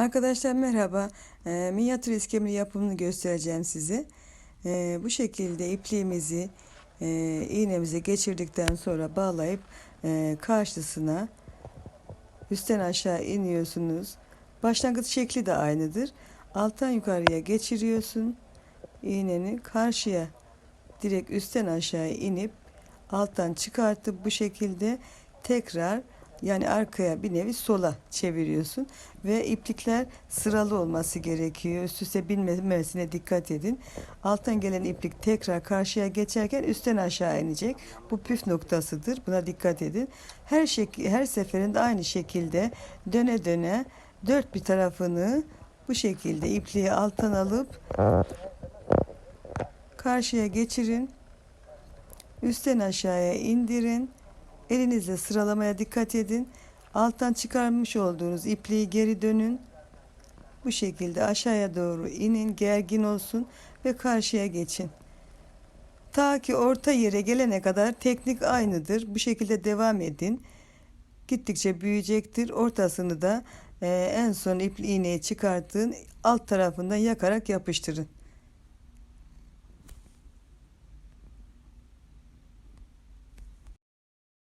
Arkadaşlar merhaba. E, minyatür iskemle yapımını göstereceğim size. E, bu şekilde ipliğimizi e, iğnemize geçirdikten sonra bağlayıp e, karşısına üstten aşağı iniyorsunuz. Başlangıç şekli de aynıdır. Alttan yukarıya geçiriyorsun. iğneni karşıya direkt üstten aşağı inip alttan çıkartıp bu şekilde tekrar yani arkaya bir nevi sola çeviriyorsun ve iplikler sıralı olması gerekiyor. Üst üste binmemesine dikkat edin. Alttan gelen iplik tekrar karşıya geçerken üstten aşağı inecek. Bu püf noktasıdır. Buna dikkat edin. Her şek her seferinde aynı şekilde döne döne dört bir tarafını bu şekilde ipliği alttan alıp karşıya geçirin. Üstten aşağıya indirin. Elinizle sıralamaya dikkat edin. Alttan çıkarmış olduğunuz ipliği geri dönün. Bu şekilde aşağıya doğru inin, gergin olsun ve karşıya geçin. Ta ki orta yere gelene kadar teknik aynıdır. Bu şekilde devam edin. Gittikçe büyüyecektir. Ortasını da e, en son ipli iğneyi çıkartın. Alt tarafından yakarak yapıştırın.